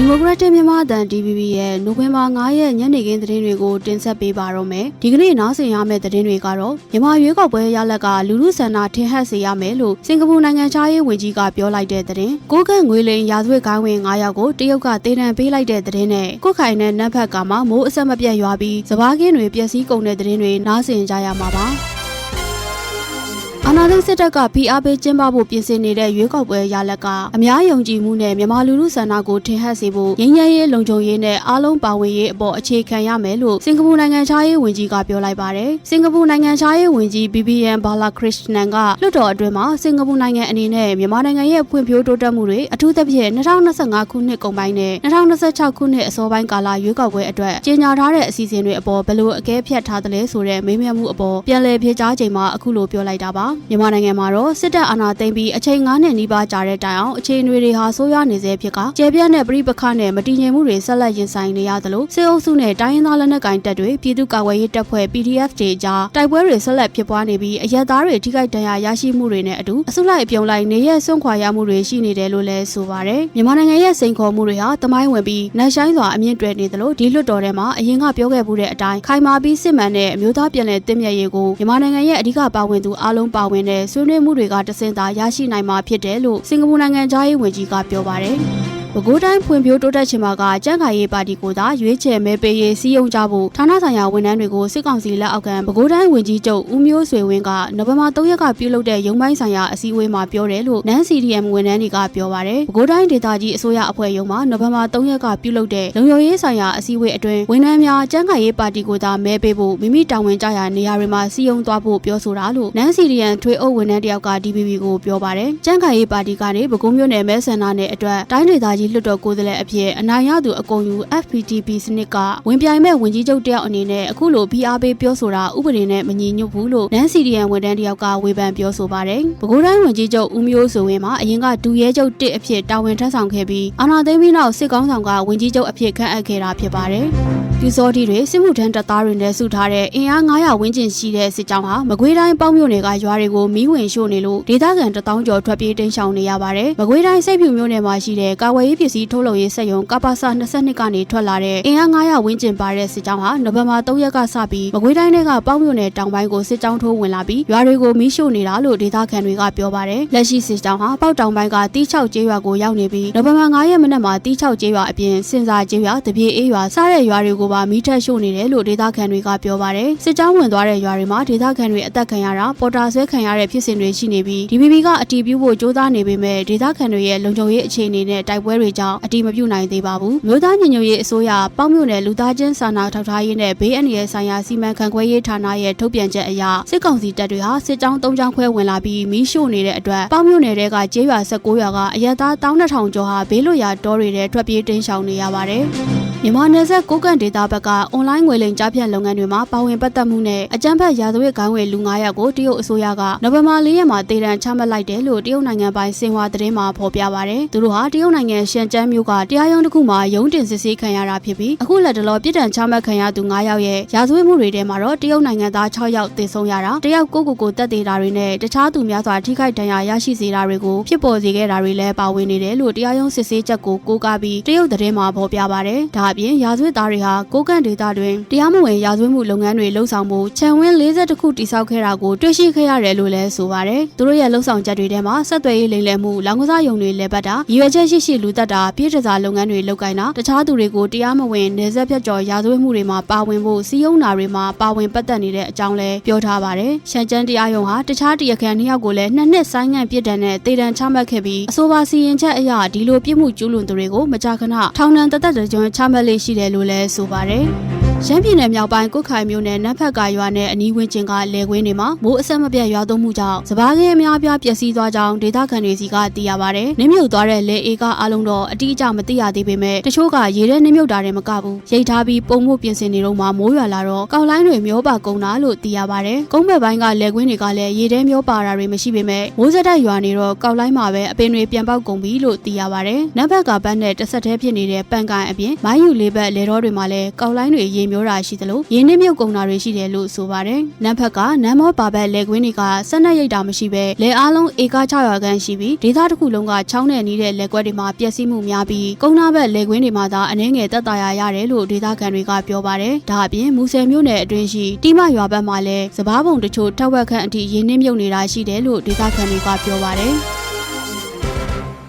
ဒီမိုကရက်တစ်မြန်မာအသံ DVB ရဲ့နိုဝင်ဘာ9ရက်ညနေခင်းသတင်းတွေကိုတင်ဆက်ပေးပါတော့မယ်။ဒီကနေ့နားဆင်ရမယ့်သတင်းတွေကတော့မြန်မာရွေးကောက်ပွဲရလဒ်ကလူလူဆန္ဒထင်ဟပ်စေရမယ်လို့စင်ကာပူနိုင်ငံသားရေးဝန်ကြီးကပြောလိုက်တဲ့သတင်း။ကိုကန့်ငွေလိန်ရာဇဝတ်ကိုင်းဝင်9ယောက်ကိုတရုတ်ကတေတံပေးလိုက်တဲ့သတင်းနဲ့ကုတ်ခိုင်နဲ့နတ်ဖက်ကမှမိုးအဆက်မပြတ်ရွာပြီးစပားကင်းတွေပျက်စီးကုန်တဲ့သတင်းတွေနားဆင်ကြရမှာပါ။ အာနာသိန်းစစ်တပ်ကဖိအားပေးကျင်းပဖို့ပြင်ဆင်နေတဲ့ရွေးကောက်ပွဲရလဒ်ကအများယုံကြည်မှုနဲ့မြန်မာလူထုဆန္ဒကိုထင်ဟပ်စေဖို့ငြိမ်းချမ်းရေးလုံခြုံရေးနဲ့အားလုံးပါဝင်ရေးအပေါ်အခြေခံရမယ်လို့စင်ကာပူနိုင်ငံသားရေးဝန်ကြီးကပြောလိုက်ပါတယ်။စင်ကာပူနိုင်ငံသားရေးဝန်ကြီး BBN Balakrishnan ကလွှတ်တော်အတွင်းမှာစင်ကာပူနိုင်ငံအနေနဲ့မြန်မာနိုင်ငံရဲ့ဖွံ့ဖြိုးတိုးတက်မှုတွေအထူးသဖြင့်2025ခုနှစ်ကုန်ပိုင်းနဲ့2026ခုနှစ်အစောပိုင်းကာလရွေးကောက်ပွဲအတွက်ကြေညာထားတဲ့အစီအစဉ်တွေအပေါ်ဘယ်လိုအကဲဖြတ်ထားသလဲဆိုတဲ့မေးမြန်းမှုအပေါ်ပြန်လည်ဖြေကြားချိန်မှာအခုလိုပြောလိုက်တာပါ။မြန်မာနိုင်ငံမှာတော့စစ်တပ်အာဏာသိမ်းပြီးအချိန်9နှစ်နီးပါးကြာတဲ့တိုင်အောင်အခြေအနေတွေဟာဆိုးရွားနေစေဖြစ်ကကျေပြန့်တဲ့ပြိပခနဲ့မတည်ငြိမ်မှုတွေဆက်လက်ရင်ဆိုင်နေရသလိုစစ်အုပ်စုနဲ့တိုင်းရင်းသားလက်နက်ကိုင်တပ်တွေပြည်သူ့ကာကွယ်ရေးတပ်ဖွဲ့ PDF တွေကြားတိုက်ပွဲတွေဆက်လက်ဖြစ်ပွားနေပြီးအရက်သားတွေထိခိုက်ဒဏ်ရာရရှိမှုတွေနဲ့အတူအစုလိုက်အပြုံလိုက်နေရက်ဆွန့်ခွာရမှုတွေရှိနေတယ်လို့လည်းဆိုပါတယ်မြန်မာနိုင်ငံရဲ့စိန်ခေါ်မှုတွေဟာတမိုင်းဝင်ပြီးနှက်ဆိုင်စွာအမြင့်တွယ်နေသလိုဒီလွတ်တော်ထဲမှာအရင်ကပြောခဲ့မှုတဲ့အတိုင်းခိုင်မာပြီးစစ်မှန်တဲ့အမျိုးသားပြည်လည်တည်မြဲရေးကိုမြန်မာနိုင်ငံရဲ့အဓိကပါဝင်သူအားလုံးပါဝင်တဲ့ဆွေးနွေးမှုတွေကတဆင့်သာရရှိနိုင်မှာဖြစ်တယ်လို့စင်ကာပူနိုင်ငံသားရေးဝန်ကြီးကပြောပါတယ်။ ပဲခူးတိုင်းဖွံ့ဖြိုးတိုးတက်ခြင်းမှာကကြန့်ခိုင်ရေးပါတီကိုသာရွေးချယ်မဲပေးရေးစည်းရုံးကြဖို့ဌာနဆိုင်ရာဝန်ထမ်းတွေကိုစစ်ကောင်စီလက်အောက်ကပဲခူးတိုင်းဝန်ကြီးချုပ်ဦးမျိုးဆွေဝင်းကနိုဝင်ဘာ3ရက်ကပြုလုပ်တဲ့ရုံးပိုင်းဆိုင်ရာအစည်းအဝေးမှာပြောတယ်လို့နန်း CDM ဝန်ထမ်းတွေကပြောပါတယ်။ပဲခူးတိုင်းဒေသကြီးအစိုးရအဖွဲ့ရုံးမှာနိုဝင်ဘာ3ရက်ကပြုလုပ်တဲ့လုံခြုံရေးဆိုင်ရာအစည်းအဝေးအတွင်းဝန်ထမ်းများကြန့်ခိုင်ရေးပါတီကိုသာမဲပေးဖို့မိမိတာဝန်ကျရာနေရာတွေမှာစည်းရုံးသွားဖို့ပြောဆိုတာလို့နန်း CDM ထွေအုပ်ဝန်ထမ်းတယောက်က DPP ကိုပြောပါတယ်။ကြန့်ခိုင်ရေးပါတီကနေပဲခူးမြို့နယ်မဲဆန္ဒနယ်အတွက်တိုင်းဒေသကြီးလွှတ်တော်ကိုယ်စားလှယ်အဖြစ်အနိုင်ရသူအကုန်ယူ FPTP စနစ်ကဝင်ပြိုင်မဲ့ဝင်ကြီးချုပ်တယောက်အနေနဲ့အခုလို PRP ပြောဆိုတာဥပဒေနဲ့မညီညွတ်ဘူးလို့နန်း CDN ဝန်ထမ်းတယောက်ကဝေဖန်ပြောဆိုပါတယ်။ပဲခူးတိုင်းဝန်ကြီးချုပ်ဦးမျိုးဆိုဝင်မှာအရင်ကဒူရဲချုပ်တစ်အဖြစ်တာဝန်ထမ်းဆောင်ခဲ့ပြီးအာဏာသိမ်းပြီးနောက်စစ်ကောင်းဆောင်ကဝန်ကြီးချုပ်အဖြစ်ခန့်အပ်ခဲ့တာဖြစ်ပါတယ်။ ပြူစောတိတွေစစ်မှုထမ်းတပ်သားတွေနဲ့စုထားတဲ့အင်အား900ဝန်းကျင်ရှိတဲ့စစ်ကြောင်းဟာမကွေးတိုင်းပေါင်းမြို့နယ်ကရွာတွေကိုမီးဝင်ရှို့နေလို့ဒေသခံတထောင်ကျော်ထွက်ပြေးတိမ်းရှောင်နေရပါတယ်။မကွေးတိုင်းစိတ်ဖြူမြို့နယ်မှာရှိတဲ့ကာဝယ်ရေးပစ္စည်းထုတ်လုပ်ရေးစက်ရုံကပါစာ22ကနေထွက်လာတဲ့အင်အား900ဝန်းကျင်ပါတဲ့စစ်ကြောင်းဟာနိုဝင်ဘာ3ရက်ကစပြီးမကွေးတိုင်းကပေါင်းမြို့နယ်တောင်ပိုင်းကိုစစ်ကြောင်းထိုးဝင်လာပြီးရွာတွေကိုမီးရှို့နေတာလို့ဒေသခံတွေကပြောပါတယ်။လက်ရှိစစ်ကြောင်းဟာပေါက်တောင်ပိုင်းကတီးချောက်ကျေးရွာကိုရောက်နေပြီးနိုဝင်ဘာ9ရက်မနက်မှာတီးချောက်ကျေးရွာအပြင်စင်စာကျေးရွာတပြေအေးရွာစတဲ့ရွာတွေကိုပါမီးထက်ရှို့နေတယ်လို့ဒေသခံတွေကပြောပါတယ်။စစ်ကြောင်းဝင်သွားတဲ့ရွာတွေမှာဒေသခံတွေအသက်ခံရတာပေါ်တာဆွဲခံရတဲ့ဖြစ်စဉ်တွေရှိနေပြီး DPP ကအတီးပြုဖို့ကြိုးစားနေပေမဲ့ဒေသခံတွေရဲ့လုံခြုံရေးအခြေအနေနဲ့တိုက်ပွဲတွေကြောင့်အတီးမပြုတ်နိုင်သေးပါဘူး။မြို့သားညညရေးအစိုးရပေါင်းမြို့နယ်လူသားချင်းစာနာထောက်ထားရေးနဲ့ဘေးအန္တရာယ်ဆိုင်ရာစီမံခန့်ခွဲရေးဌာနရဲ့ထုတ်ပြန်ချက်အရစစ်ကောင်စီတပ်တွေဟာစစ်ကြောင်း၃ကြောင်းခွဲဝင်လာပြီးမီးရှို့နေတဲ့အတွက်ပေါင်းမြို့နယ်တွေကကျေးရွာ16ရွာကအရက်သား12000ကျော်ဟာဘေးလွတ်ရာတောတွေထဲထွက်ပြေးတိမ်းရှောင်နေရပါတယ်။ မြန်မာနယ်စပ်ကိုကန့်ဒေတာဘက်ကအွန်လိုင်းငွေလိမ်ကြားဖြတ်လုပ်ငန်းတွေမှာပါဝင်ပတ်သက်မှုနဲ့အကြမ်းဖက်ရာဇဝတ်ဂိုင်းဝယ်လူ9ယောက်ကိုတရုတ်အစိုးရကနိုဝင်ဘာ၄ရက်မှာတေတံချမှတ်လိုက်တယ်လို့တရုတ်နိုင်ငံပိုင်စင်ဟွာသတင်းမှာဖော်ပြပါဗျ။သူတို့ဟာတရုတ်နိုင်ငံရှန်ကျန်းမြို့ကတရားရုံးတစ်ခုမှာရုံးတင်စစ်ဆေးခံရတာဖြစ်ပြီးအခုလက်တလောပြည်တံချမှတ်ခံရသူ9ယောက်ရဲ့ရာဇဝတ်မှုတွေထဲမှာတော့တရုတ်နိုင်ငံသား6ယောက်သေဆုံးရတာတယောက်ကိုကိုကိုတက်သေးတာတွေနဲ့တခြားသူများစွာထိခိုက်ဒဏ်ရာရရှိစေတာတွေကိုဖြစ်ပေါ်စေခဲ့တာတွေလည်းပါဝင်နေတယ်လို့တရားရုံးစစ်ဆေးချက်ကိုကိုးကားပြီးတရုတ်သတင်းမှာဖော်ပြပါတယ်။ဒါအပြင်ရာဇဝတ်သားတွေဟာကိုကန့်ဒေတာတွင်တရားမဝင်ရာဇဝတ်မှုလုပ်ငန်းတွေလှုပ်ဆောင်ဖို့ခြံဝင်း40ခုတိစောက်ခဲ့တာကိုတွေ့ရှိခဲ့ရတယ်လို့လည်းဆိုပါတယ်။သူတို့ရဲ့လှုပ်ဆောင်ချက်တွေထဲမှာဆက်သွယ်ရေးလိမ်လည်မှုလောင်ကစားရုံတွေလဲပတ်တာရည်ရွယ်ချက်ရှိရှိလူတက်တာပြည်ထစာလုပ်ငန်းတွေလုပ်ကိုင်တာတခြားသူတွေကိုတရားမဝင်နေဆက်ဖြတ်ကျော်ရာဇဝတ်မှုတွေမှာပါဝင်ဖို့စီးရုံးတာတွေမှာပါဝင်ပတ်သက်နေတဲ့အကြောင်းလည်းပြောထားပါတယ်။ရှမ်းကျန်းတရားရုံးဟာတခြားတရားခံနှစ်ယောက်ကိုလည်းနှစ်နှစ်ဆိုင်းငံ့ပြစ်ဒဏ်နဲ့တေတံချမှတ်ခဲ့ပြီးအဆိုပါစီရင်ချက်အရဒီလိုပြစ်မှုကျူးလွန်သူတွေကိုမကြာခဏထောင်ဒဏ်တသက်တကြွချမှတ်လေးရှိတယ်လို့လည်းဆိုပါတယ်။ ရမ်းပြည်နယ်မြောက်ပိုင်းကုတ်ခိုင်မြို့နယ်နတ်ဖက်ကရွာနဲ့အနီးဝန်းကျင်ကလယ်ကွင်းတွေမှာမိုးအဆက်မပြတ်ရွာသွန်းမှုကြောင့်စပားကင်းအများအပြားပျက်စီးသွားကြောင်းဒေသခံတွေစီကသိရပါဗျ။နင်းမြုပ်သွားတဲ့လယ်ဧကအလုံးတော့အတိအကျမသိရသေးပေမဲ့တချို့ကရေထဲနင်းမြုပ်တာတွေမကဘူးရိတ်ထားပြီးပုံမှုပြင်ဆင်နေတော့မှမိုးရွာလာတော့ကောက်လိုင်းတွေမျောပါကုန်တာလို့သိရပါဗျ။ကုန်းဘက်ပိုင်းကလယ်ကွင်းတွေကလည်းရေထဲမျောပါတာတွေမရှိပေမဲ့မိုးစက်တက်ရွာနေတော့ကောက်လိုင်းမှာပဲအပင်တွေပြန်ပေါက်ကုန်ပြီလို့သိရပါဗျ။နတ်ဘက်ကဘက်နဲ့တစ်ဆက်တည်းဖြစ်နေတဲ့ပန်ကန်အပြင်မိုင်းယူလေးဘက်လယ်တော်တွေမှာလည်းကောက်လိုင်းတွေရေမျောတာရှိသလိုရင်းနှင်းမြုပ်ကုန်တာတွေရှိတယ်လို့ဆိုပါတယ်။နန်းဖက်ကနန်းမောပါဘက်လက်ကွင်းတွေကဆက်နက်ရိတ်တာမရှိဘဲလက်အားလုံးဧက600ခန်းရှိပြီးဒေသတစ်ခုလုံးကချောင်းနဲ့နီးတဲ့လက်ကွက်တွေမှာပျက်စီးမှုများပြီးကုန်းနာဘက်လက်ကွင်းတွေမှာသာအနှဲငယ်သက်သာရရတယ်လို့ဒေသခံတွေကပြောပါတယ်။ဒါအပြင်မူဆယ်မြို့နယ်အတွင်းရှိတိမရွာဘက်မှာလည်းစပားပုံတချို့ထက်ဝက်ခန့်အထိရင်းနှင်းမြုပ်နေတာရှိတယ်လို့ဒေသခံတွေကပြောပါတယ်။